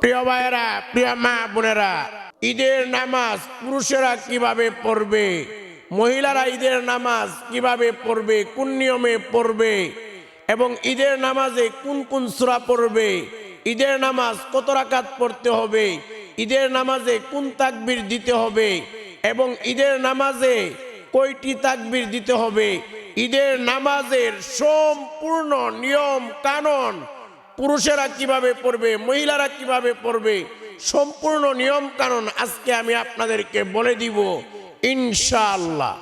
প্রিয় ভাইয়েরা, প্রিয় মা বোনেরা, ঈদের নামাজ পুরুষেরা কীভাবে পড়বে? মহিলারা ঈদের নামাজ কীভাবে পড়বে? কোন নিয়মে পড়বে? এবং ঈদের নামাজে কোন কোন সূরা পড়বে? ঈদের নামাজ কত রাকাত পড়তে হবে? ঈদের নামাজে কোন তাকবীর দিতে হবে? এবং ঈদের নামাজে কয়টি তাকবীর দিতে হবে? ঈদের নামাজের সম্পূর্ণ নিয়ম কানুন পুরুষেরা কীভাবে পড়বে, মহিলারা কীভাবে পড়বে, সম্পূর্ণ নিয়ম কানুন আজকে আমি আপনাদেরকে বলে দিব, ইনশাআল্লাহ।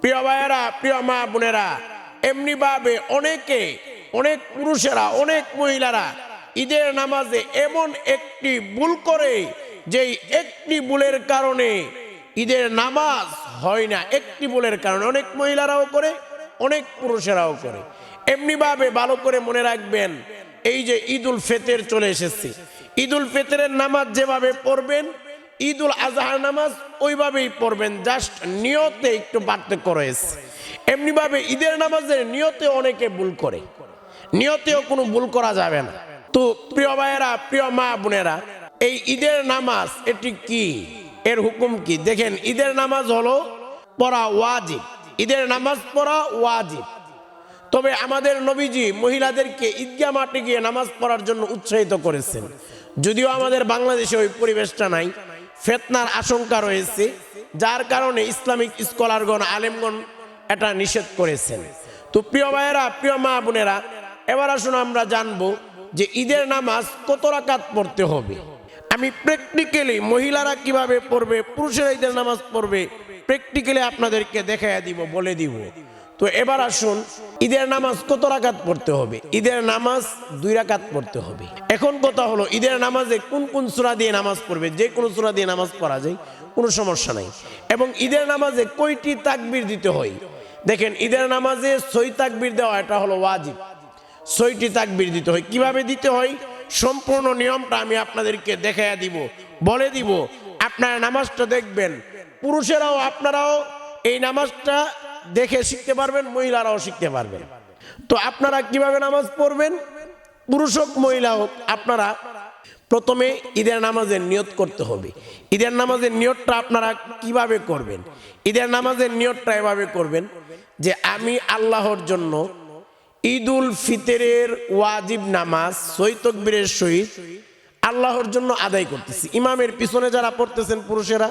প্রিয় ভাইয়েরা, প্রিয় মা বোনেরা এমনিভাবে অনেকে, অনেক পুরুষেরা, অনেক মহিলারা ঈদের নামাজে এমন একটি ভুল করে, যেই একটি ভুলের কারণে ঈদের নামাজ হয় না। একটি ভুলের কারণে অনেক মহিলারাও করে, অনেক পুরুষেরাও করে। এমনিভাবে ভালো করে মনে রাখবেন এই যে ঈদুল ফেতের চলে এসেছে। ঈদুল ফেতরের নামাজ যেভাবে পড়বেন, ঈদুল আজহার নামাজ ওইভাবেই পড়বেন, জাস্ট নিয়তে একটু পার্থক্য রয়েছে। এমনিভাবে ঈদের নামাজের নিয়তে অনেকে ভুল করে। নিয়তেও কোনো ভুল করা যাবে না। তো প্রিয় ভাইয়েরা, প্রিয় মা বোনেরা, এই ঈদের নামাজ এটি কি? এর হুকুম কি? দেখেন, ঈদের নামাজ হলো পড়া ওয়াজিব। ঈদের নামাজ পড়া ওয়াজিব। তবে আমাদের নবীজি মহিলাদেরকে ঈদগাহ মাঠে গিয়ে নামাজ পড়ার জন্য উৎসাহিত করেছেন। যদিও আমাদের বাংলাদেশে ওই পরিবেশটা নাই, ফেতনার আশঙ্কা রয়েছে, যার কারণে ইসলামিক স্কলারগণ, আলেমগণ এটা নিষেধ করেছেন। তো প্রিয় ভাইয়েরা, প্রিয় মা বোনেরা, এবার আসুন আমরা জানব যে ঈদের নামাজ কত রাকাত পড়তে হবে। আমি প্র্যাকটিক্যালি মহিলারা কীভাবে পড়বে, পুরুষেরা ঈদের নামাজ পড়বে প্র্যাকটিক্যালি আপনাদেরকে দেখাইয়া দিব, বলে দিব। তো এবার আসুন, ঈদের নামাজ কত রাকাত পড়তে হবে? ঈদের নামাজ দুই রাকাত পড়তে হবে। এখন কথা হলো, ঈদের নামাজে কোন কোন সূরা দিয়ে নামাজ পড়বে? যে কোনো সূরা দিয়ে নামাজ পড়া যায়, কোনো সমস্যা নাই। এবং ঈদের নামাজে কয়টি তাকবীর দিতে হয়? দেখেন, ঈদের নামাজে ছয় তাকবীর দেওয়া, এটা হলো ওয়াজিব। ছয়টি তাকবীর দিতে হয়। কীভাবে দিতে হয়? সম্পূর্ণ নিয়মটা আমি আপনাদেরকে দেখাইয়া দিব, বলে দিব। আপনারা নামাজটা দেখবেন। পুরুষেরাও, আপনারাও এই নামাজটা দেখে শিখতে পারবেন, মহিলারাও শিখতে পারবেন। তো আপনারা কীভাবে নামাজ পড়বেন? পুরুষ হোক, মহিলা হোক, আপনারা প্রথমে ঈদের নামাজের নিয়ত করতে হবে। ঈদের নামাজের নিয়তটা আপনারা কীভাবে করবেন? ঈদের নামাজের নিয়তটা এভাবে করবেন যে আমি আল্লাহর জন্য ঈদুল ফিতরের ওয়াজিব নামাজ, সৈতকবীরের সহিত আল্লাহর জন্য আদায় করতেছি। ইমামের পিছনে যারা পড়তেছেন পুরুষেরা,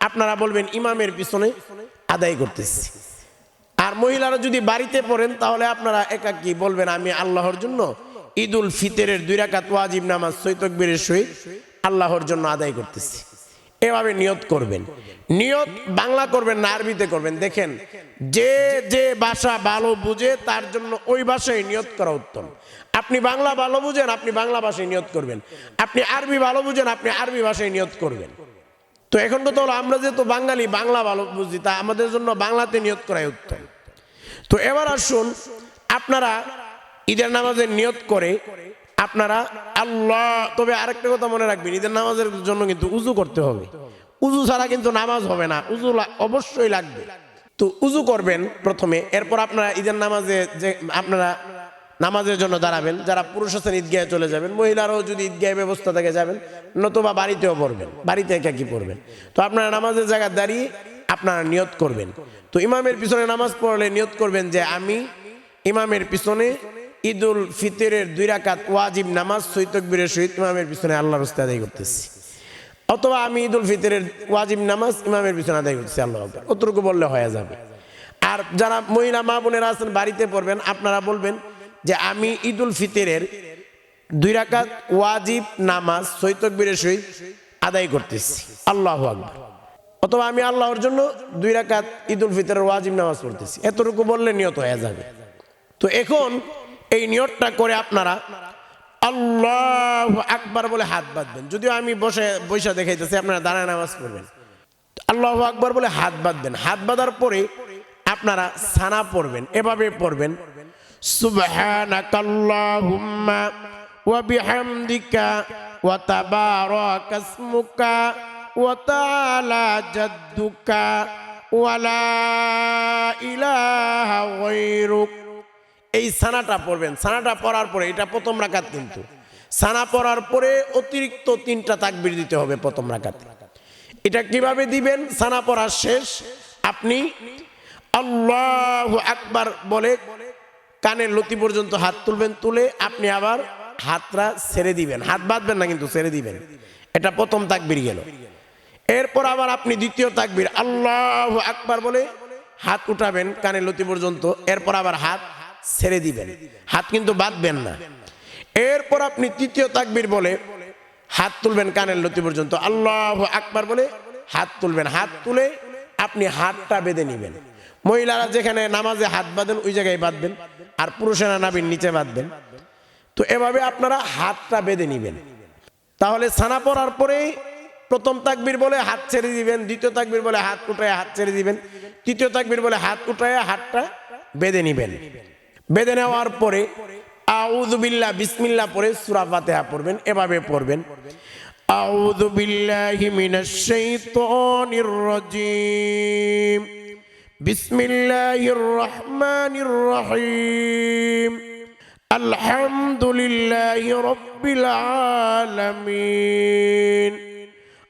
আপনারা বলবেন, ইমামের পিছনে আদায় করতেছি। আর মহিলারা যদি বাড়িতে পড়েন, তাহলে আপনারা একাকি বলবেন, আমি আল্লাহর জন্য ঈদুল ফিতরের দুই রাকাত ওয়াজিব নামাজ সৈতকবীরের সহিত আল্লাহর জন্য আদায় করতেছি। এভাবে নিয়ত করবেন। নিয়ত বাংলা করবেন না, আরবিতে করবেন। দেখেন, যে যে ভাষা ভালো বুঝে, তার জন্য ওই ভাষায় নিয়ত করা উত্তম। আপনি বাংলা ভালো বুঝেন, আপনি বাংলা ভাষায় নিয়ত করবেন। আপনি আরবি ভালো বুঝেন, আপনি আরবি ভাষায় নিয়ত করবেন। তো এখন তো আমরা যেহেতু বাঙালি, বাংলা ভালো বুঝি, তা আমাদের জন্য বাংলাতে নিয়ত করাই উত্তম। তো এবার আসুন, আপনারা ঈদের নামাজের নিয়ত করে আপনারা আল্লাহ, তবে আরেকটা কথা মনে রাখবেন, ঈদের নামাজের জন্য কিন্তু উজু করতে হবে। উজু ছাড়া কিন্তু নামাজ হবে না, উজু অবশ্যই লাগবে। তো উজু করবেন প্রথমে, এরপর আপনারা ঈদের নামাজে যে, আপনারা নামাজের জন্য দাঁড়াবেন, যারা পুরুষ আছেন ঈদগাহে চলে যাবেন, মহিলারাও যদি ঈদগাহে ব্যবস্থা থেকে যাবেন, নতুবা বাড়িতেও পড়বেন, বাড়িতে একা কি পড়বেন। তো আপনারা নামাজের জায়গায় দাঁড়িয়ে আপনারা নিয়ত করবেন। তো ইমামের পিছনে নামাজ পড়লে নিয়ত করবেন যে আমি ইমামের পিছনে ঈদুল ফিতরের দুই রাকাত ওয়াজিব নামাজ সৈতকবীরের সহিত ইমামের পিছনে আল্লাহর রাস্তায় আদায় করতেছি। অথবা আমি ঈদুল ফিতরের ওয়াজিব নামাজ ইমামের পিছনে আদায় করতেছি, আল্লাহ অতটুকু বললে হয়ে যাবে। আর যারা মহিলা, মা বোনেরা আছেন, বাড়িতে পড়বেন, আপনারা বলবেন যে আমি ঈদুল ফিতরের দুই রাকাত ওয়াজিব নামাজ সৈতকবীরের সহিত আদায় করতেছি। আল্লাহ আকবার। অথবা আমি আল্লাহর জন্য দুই রাকাত ঈদুল ফিতরের ওয়াজিব নামাজ পড়তেছি। এতটুকু বললে নিয়ত হয়ে যাবে। তো এখন এই নিয়তটা করে আপনারা আল্লাহ আকবার বলে হাত বাঁধবেন। যদিও আমি বসে বৈশা দেখাইতেছি, আপনারা দাঁড়ায় নামাজ পড়বেন। আল্লাহ আকবার বলে হাত বাঁধবেন। হাত বাঁধার পরে আপনারা সানা পড়বেন, এভাবে পড়বেন। সুবহানাকাল্লাহুম্মা ওয়া বিহামদিকা ওয়া তাআলা জাদ্দুকা ওয়া ইলাহা এই সানাটা পড়বেন। সানাটা পড়ার পরে, এটা প্রথম রাকাত কিন্তু। সানা পড়ার পরে অতিরিক্ত তিনটা তাকবির দিতে হবে প্রথম রাকাতে। এটা কীভাবে দিবেন? সানা পড়ার শেষ। আপনি আল্লাহ আকবার বলে কানের লতি পর্যন্ত হাত তুলবেন, তুলে আপনি আবার হাতটা ছেড়ে দিবেন। হাত বাঁধবেন না কিন্তু ছেড়ে দিবেন। এটা প্রথম তাকবির গেল। এরপর আবার আপনি দ্বিতীয় তাকবির, আল্লাহ আকবার বলে হাত উঠাবেন কানের লতি পর্যন্ত, এরপর আবার হাত ছেড়ে দিবেন। হাত কিন্তু বাঁধবেন না। এরপর আপনি তৃতীয় তাকবির বলে হাত তুলবেন কানের লতি পর্যন্ত, আল্লাহ আকবার বলে হাত তুলবেন। হাত তুলে আপনি হাতটা বেঁধে নেবেন। মহিলারা যেখানে নামাজে হাত বাঁধেন, ওই জায়গায় বাঁধবেন। আর পুরুষেরা নাবিন নিচে বাঁধবেন। তো এভাবে আপনারা হাতটা বেঁধে নেবেন। তাহলে ছানা পড়ার পরেই প্রথম তাকবির বলে হাত ছেড়ে দিবেন দ্বিতীয় তাকবির বলে হাত উঠায় হাত ছেড়ে দিবেন তৃতীয় তাকবির বলে হাত উঠায় হাতটা বেঁধে নিবেন বেঁধে নেওয়ার পরে আউযুবিল্লাহ বিসমিল্লাহ পরে সূরা ফাতিহা পড়বেন এভাবে পড়বেন আউযু বিল্লাহি মিনাশ শাইতানির রাজীম বিসমিল্লাহির রহমানির রহিম الحمد لله رب العالمين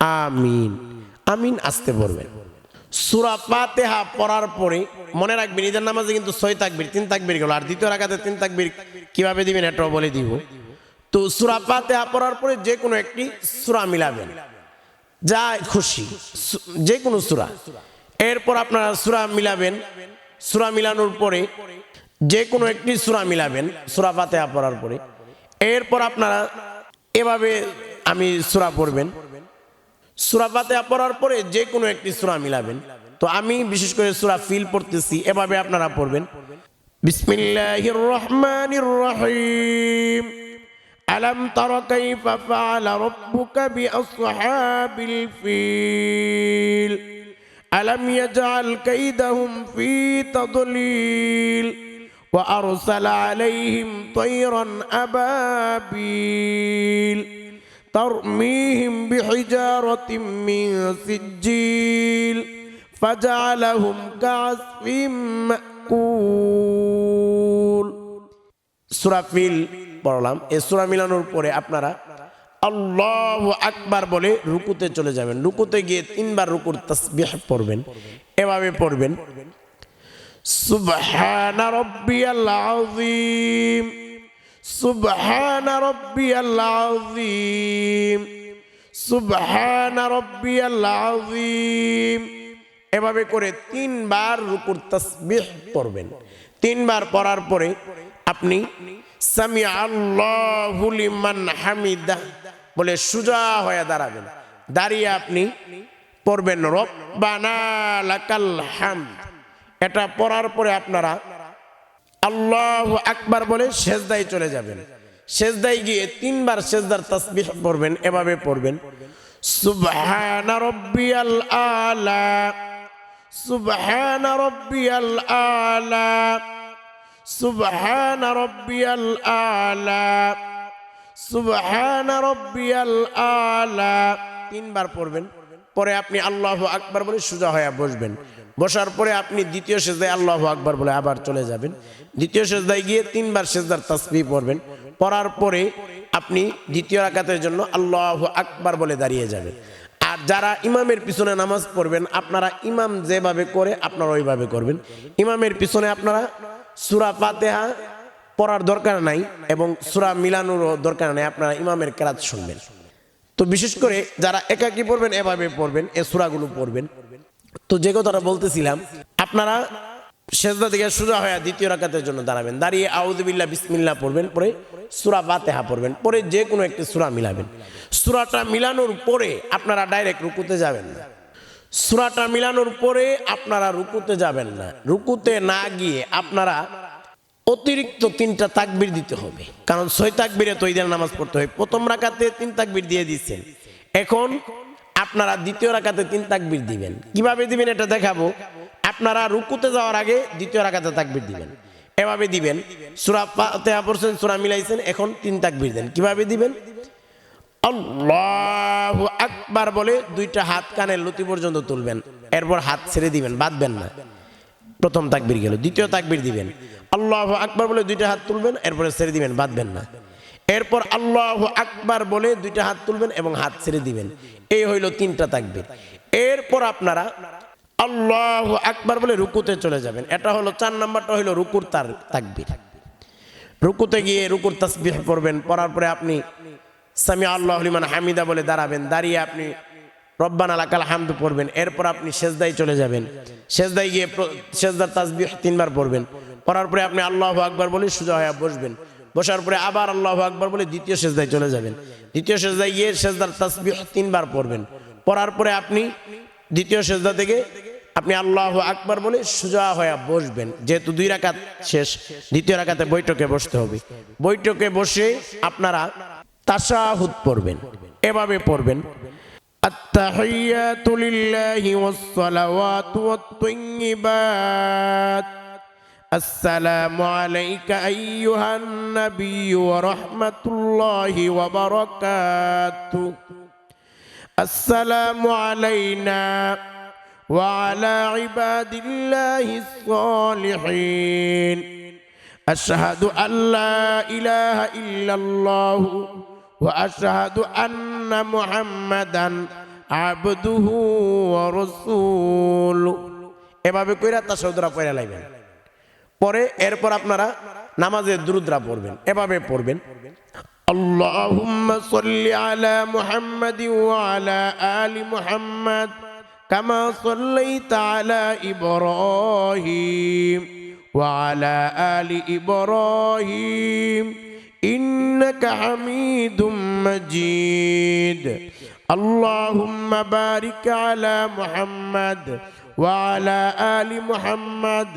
আমিন। আমিন আসতে পড়বেন সুরা ফাতেহা পড়ার পরে মনে রাখবেন, ঈদের নামাজে কিন্তু ছয় তাকবির, তিন তাকবির গেল। আর দ্বিতীয় রাখাতে তিন তাকবির কীভাবে দিবেন এটাও বলে দিব। তো সুরা ফাতেহা পড়ার পরে যে কোনো একটি সুরা মিলাবেন। যা খুশি যে কোনো সুরা। এরপর আপনারা সুরা মিলাবেন। সুরা মিলানোর পরে যে কোনো একটি সুরা মিলাবেন সুরা ফাতেহা পড়ার পরে। এরপর আপনারা এভাবে আমি সুরা পড়বেন। সুরা ফাতেহা পড়ার পরে যে কোনো একটি সুরা মিলাবেন তো আমি বিশেষ করে সুরা ফিল পড়তেছি এভাবে আপনারা পড়বেন বিসমিল্লাহির রহমানির রহিম ألم تر كيف فعل ربك بأصحاب الفيل ألم يجعل كيدهم في تضليل وأرسل عليهم طيرا أبابيل ترميهم بحجارة من سجيل فجعلهم كعصف مأكول সুরাফিল পড়লাম এই সুরা মিলানোর পরে আপনারা আল্লাহ আকবার বলে রুকুতে চলে যাবেন রুকুতে গিয়ে তিনবার রুকুর তসবিহ পড়বেন এভাবে পড়বেন সুবহান রব্বিয়াল আযীম সুবহান রব্বিয়াল আযীম সুবহান রব্বিয়াল আযীম এভাবে করে তিনবার রুকুর তসবিহ পড়বেন। তিনবার পড়ার পরে আপনি সামি আল্লাহু লিমান হামিদা বলে সুজা হয়ে দাঁড়াবেন। দাঁড়িয়ে আপনি পড়বেন রব্বানা লাকাল হামদ। এটা পড়ার পরে আপনারা আল্লাহ আকবার বলে সেজদায় চলে যাবেন। সেজদায় গিয়ে তিনবার সেজদার তাসবিহ পড়বেন, এভাবে পড়বেন। সুবহান রব্বিয়াল আলা, সুবহান রব্বিয়াল আলা, সুবহান রব্বিয়াল আলা, সুবহান রব্বিয়াল আলা। তিনবার পড়বেন, পরে আপনি আল্লাহ আকবার বলে সোজা হয়ে বসবেন। বসার পরে আপনি দ্বিতীয় সেজদায় আল্লাহ আকবার বলে আবার চলে যাবেন। দ্বিতীয় সেজদায় গিয়ে তিনবার সেজদার তাসবি পড়বেন। পড়ার পরে আপনি দ্বিতীয় রাকাতের জন্য আল্লাহ আকবার বলে দাঁড়িয়ে যাবেন। আর যারা ইমামের পিছনে নামাজ পড়বেন, আপনারা ইমাম যেভাবে করে আপনারা ওইভাবে করবেন। ইমামের পিছনে আপনারা সুরা ফাতেহা পড়ার দরকার নাই এবং সুরা মিলানোরও দরকার নাই, আপনারা ইমামের কেরাত শুনবেন। তো বিশেষ করে যারা একাকি পড়বেন, এভাবে পড়বেন, এ সুরাগুলো পড়বেন। তো যে কথাটা বলতেছিলাম, আপনারা সেজদা থেকে সোজা হয়ে দ্বিতীয় রাকাতের জন্য দাঁড়াবেন। দাঁড়িয়ে আউদুবিল্লাহ বিসমিল্লাহ পড়বেন, পরে সুরা ফাতেহা পড়বেন, পরে যে কোনো একটি সুরা মিলাবেন। সুরাটা মিলানোর পরে আপনারা ডাইরেক্ট রুকুতে যাবেন না। সুরাটা মিলানোর পরে আপনারা রুকুতে যাবেন না। রুকুতে না গিয়ে আপনারা অতিরিক্ত তিনটা তাকবির দিতে হবে। কারণ ছয় তাকবিরে তো ঈদের নামাজ পড়তে হয়। প্রথম রাকাতে তিন তাকবির দিয়ে দিচ্ছেন। এখন আপনারা দ্বিতীয় রাকাতে তিন তাকবির দিবেন। কীভাবে দিবেন এটা দেখাবো? আপনারা রুকুতে যাওয়ার আগে দ্বিতীয় রাকাতে তাকবির দিবেন। এভাবে দিবেন। সুরা পড়ছেন, সুরা মিলাইছেন, এখন তিন তাকবির দেন। কীভাবে দিবেন? আল্লাহ আকবার বলে দুইটা হাত কানের লতি পর্যন্ত তুলবেন। এরপর হাত ছেড়ে দিবেন, বাঁধবেন না। প্রথম তাকবির গেল, দ্বিতীয় তাকবির দিবেন। আল্লাহ আকবার বলে দুইটা হাত তুলবেন, এরপরে ছেড়ে দিবেন, বাঁধবেন না। এরপর আল্লাহ আকবার বলে দুইটা হাত তুলবেন এবং হাত ছেড়ে দিবেন। এই হইল তিনটা তাকবির। এরপর আপনারা আল্লাহ আকবার বলে রুকুতে চলে যাবেন। এটা হলো চার নাম্বারটা হইল রুকুর তার তাকবির। রুকুতে গিয়ে রুকুর তাসবিহ পড়বেন, পড়ার পরে আপনি সামি আল্লাহ হলিমান হামিদা বলে দাঁড়াবেন, দাঁড়িয়ে আপনি রব্বান আলাকাল হামদ পড়বেন, এরপর আপনি সেজদায় চলে যাবেন। সেজদায় গিয়ে সেজদার তাসবিহ তিনবার পড়বেন। পড়ার পরে আপনি আল্লাহ আকবার বলে সোজা হয়ে বসবেন। বসার পরে আবার আল্লাহ আকবার বলে দ্বিতীয় সেজদায় চলে যাবেন দ্বিতীয় সেজদায় গিয়ে সেজদার তাসবিহ তিনবার পড়বেন পড়ার পরে আপনি দ্বিতীয় সেজদা থেকে আপনি আল্লাহ আকবার বলে সোজা হয়ে বসবেন যেহেতু দুই রাকাত শেষ দ্বিতীয় রাকাতে বৈঠকে বসতে হবে বৈঠকে বসে আপনারা তাশাহুদ পড়বেন এভাবে পড়বেন التحيات لله والصلوات والطيبات السلام عليك أيها النبي ورحمة الله وبركاته السلام علينا وعلى عباد الله الصالحين أشهد أن لا إله إلا الله وأشهد أن محمدا عبده ورسوله এভাবে কইরা তাসাউদরা পড়ে লাইবেন পরে এরপর আপনারা নামাজের দ্রুদরা পড়বেন এভাবে পড়বেন اللهم صل على محمد وعلى آل محمد كما صليت على إبراهيم وعلى آل إبراهيم إنك حميد مجيد اللهم بارك على محمد وعلى آل محمد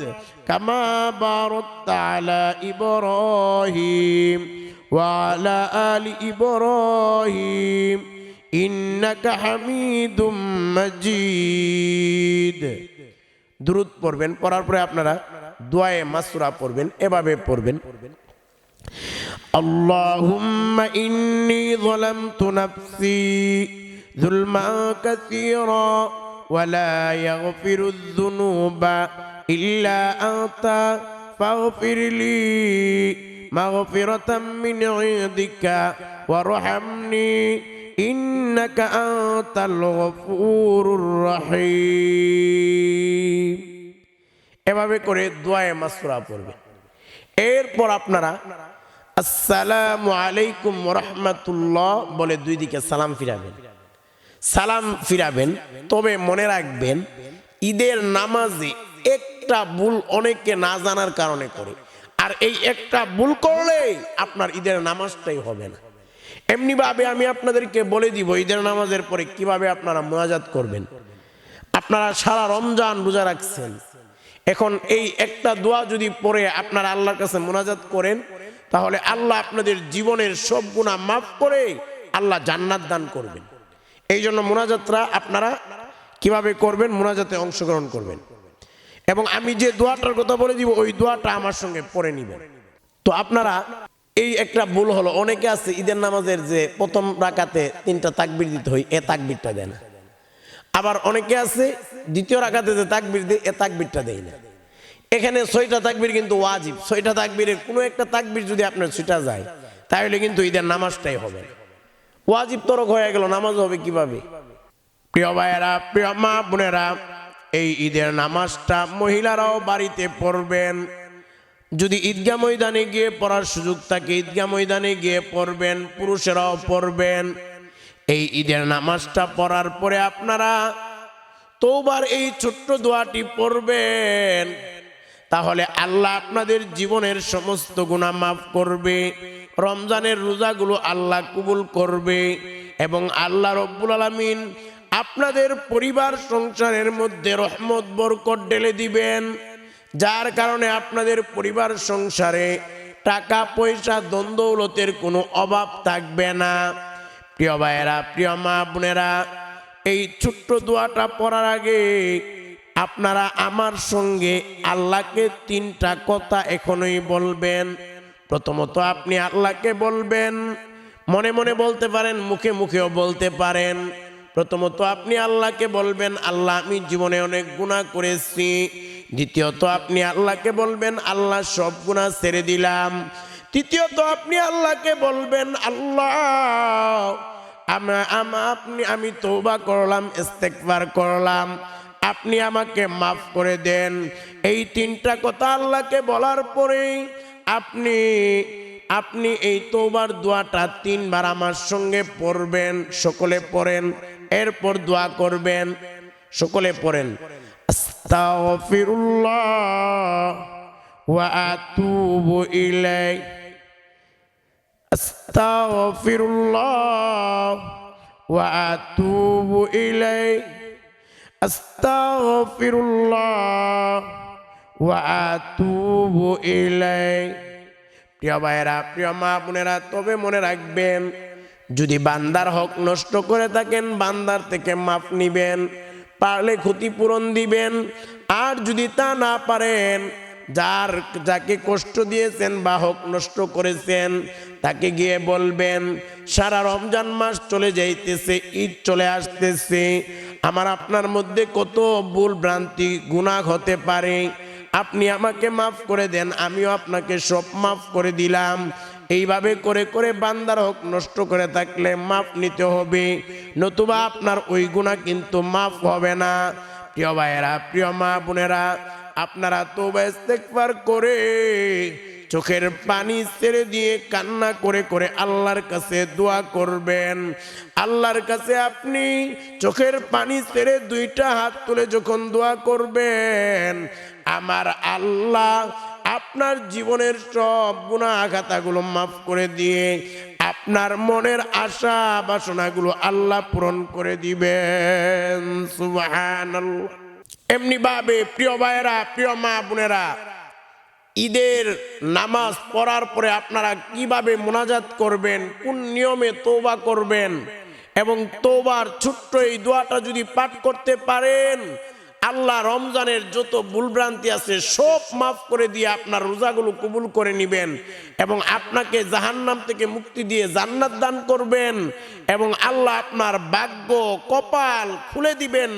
كما باركت على إبراهيم وعلى آل إبراهيم إنك حميد مجيد দ্রুত পড়বেন পড়ার পরে আপনারা দোয়ায়ে মাসুরা পড়বেন এভাবে পড়বেন اللهم إني ظلمت نفسي ظلما كثيرا ولا يغفر الذنوب إلا أنت فاغفر لي مغفرة من عندك وارحمني إنك أنت الغفور الرحيم এভাবে করে দোয়ায়ে মাসুরা পড়বে এরপর আপনারা আসসালামু আলাইকুম রহমাতুল্লাহ বলে দুই দিকে সালাম ফিরাবেন সালাম ফিরাবেন, তবে মনে রাখবেন, ঈদের নামাজে একটা ভুল অনেকে না জানার কারণে করে। আর এই একটা ভুল করলে আপনার ঈদের নামাজটাই হবে না। এমনিভাবে আমি আপনাদেরকে বলে দিব, ঈদের নামাজের পরে কীভাবে আপনারা মোনাজাত করবেন। আপনারা সারা রমজান রোজা রাখছেন। এখন এই একটা দোয়া যদি পরে আপনারা আল্লাহর কাছে মোনাজাত করেন, তাহলে আল্লাহ আপনাদের জীবনের সব গুণা মাফ করে আল্লাহ জান্নাত দান করবেন। এই জন্য মোনাজাতরা আপনারা কীভাবে করবেন? মোনাজাতে অংশগ্রহণ করবেন। এবং আমি যে দোয়াটার কথা বলে দিব, ওই দোয়াটা আমার সঙ্গে পড়ে নিবেন। তো আপনারা, এই একটা ভুল হলো। অনেকে আছে, ঈদের নামাজের যে প্রথম রাকাতে তিনটা তাকবির দিতে হয়, এ তাকবিরটা দেয় না। আবার অনেকে আছে, দ্বিতীয় রাখাতে যে তাকবির দেয়, এ তাকবিরটা দেয় না। এখানে ছয়টা তাকবির কিন্তু ওয়াজিব। ছয়টা তাকবিরের কোনো একটা তাকবির যদি আপনার ছুটা যায়, তাহলে কিন্তু ঈদের নামাজটাই হবে না। ওয়াজিব তরক হয়ে গেল, নামাজ হবে কীভাবে? প্রিয় ভাইয়েরা, প্রিয় মা বোনেরা, এই ঈদের নামাজটা মহিলারাও বাড়িতে পড়বেন। যদি ঈদগাহ ময়দানে গিয়ে পড়ার সুযোগ থাকে ঈদগাহ ময়দানে গিয়ে পড়বেন, পুরুষেরাও পড়বেন। এই ঈদের নামাজটা পড়ার পরে আপনারা তোবার এই ছোট্ট দোয়াটি পড়বেন। তাহলে আল্লাহ আপনাদের জীবনের সমস্ত গুণা মাফ করবে। রমজানের রোজাগুলো আল্লাহ কবুল করবে এবং আল্লাহ রব্বুল আলমিন আপনাদের পরিবার সংসারের মধ্যে রহমত, বরকত ঢেলে দিবেন। যার কারণে আপনাদের পরিবার সংসারে টাকা, পয়সা দ্বন্দ্বলতের কোনো অভাব থাকবে না। প্রিয় ভাইয়েরা, প্রিয় মা বোনেরা, এই ছোট্ট দোয়াটা পড়ার আগে আপনারা আমার সঙ্গে আল্লাহকে তিনটা কথা এখনই বলবেন। প্রথমত আপনি আল্লাহকে বলবেন, মনে মনে বলতে পারেন, মুখে মুখেও বলতে পারেন। প্রথমত আপনি আল্লাহকে বলবেন, আল্লাহ আমি জীবনে অনেক গুণা করেছি। দ্বিতীয়ত আপনি আল্লাহকে বলবেন, আল্লাহ সব গুণা ছেড়ে দিলাম। তৃতীয়ত আপনি আল্লাহকে বলবেন, আল্লাহ, আমা আপনি, আমি তৌবা করলাম ইস্তেকবার করলাম। আপনি আমাকে মাফ করে দেন। এই তিনটা কথা আল্লাহকে বলার পরেই আপনি আপনি এই তোবার দোয়াটা তিনবার আমার সঙ্গে পড়বেন, সকলে পড়েন, এরপর দোয়া করবেন, সকলে পড়েন। আস্তাফিরুল্লাহ ওয়া ওয়া ওয়াতুবু ইলাই প্রিয় ভাইয়েরা প্রিয় মা বোনেরা, তবে মনে রাখবেন, যদি বান্দার হক নষ্ট করে থাকেন, বান্দার থেকে মাপ নিবেন, পারলে ক্ষতিপূরণ দিবেন। আর যদি তা না পারেন, যার, যাকে কষ্ট দিয়েছেন বা হক নষ্ট করেছেন, তাকে গিয়ে বলবেন, সারা রমজান মাস চলে যাইতেছে, ঈদ চলে আসতেছে। আমার আপনার মধ্যে কত ভুল ভ্রান্তি গুণা হতে পারে। আপনি আমাকে মাফ করে দেন, আমিও আপনাকে সব মাফ করে দিলাম। এইভাবে করে করে বান্দার হক নষ্ট করে থাকলে মাফ নিতে হবে। নতুবা আপনার ওই গুণা কিন্তু মাফ হবে না। প্রিয় ভাইয়েরা, প্রিয় মা বোনেরা, আপনারা তো ইস্তেকবার করে চোখের পানি ছেড়ে দিয়ে কান্না করে করে আল্লাহর কাছে দোয়া করবেন। আল্লাহর কাছে আপনি চোখের পানি ছেড়ে দুইটা হাত তুলে যখন দোয়া করবেন আমার আল্লাহ আপনার জীবনের সব গুণা আঘাতাগুলো মাফ করে দিয়ে আপনার মনের আশা বাসনাগুলো আল্লাহ পূরণ করে দিবেন। এমনি ভাবে প্রিয় ভাইয়েরা, প্রিয় মা বোনেরা, ঈদের নামাজ পড়ার পরে আপনারা কীভাবে মোনাজাত করবেন, কোন নিয়মে তোবা করবেন এবং তোবার ছোট্ট এই দোয়াটা যদি পাঠ করতে পারেন আল্লাহ রমজানের যত ভুলভ্রান্তি আছে সব মাফ করে দিয়ে আপনার রোজাগুলো কবুল করে নিবেন এবং আপনাকে জাহান্নাম থেকে মুক্তি দিয়ে জান্নাত দান করবেন এবং আল্লাহ আপনার ভাগ্য কপাল খুলে দিবেন,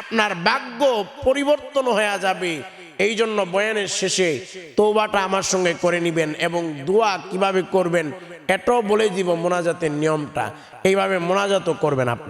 আপনার ভাগ্য পরিবর্তন হয়ে যাবে। এই জন্য বয়ানের শেষে তৌবাটা আমার সঙ্গে করে নিবেন এবং দোয়া কীভাবে করবেন এটাও বলে দিব মোনাজাতের নিয়মটা। এইভাবে মোনাজাতও করবেন আপনি।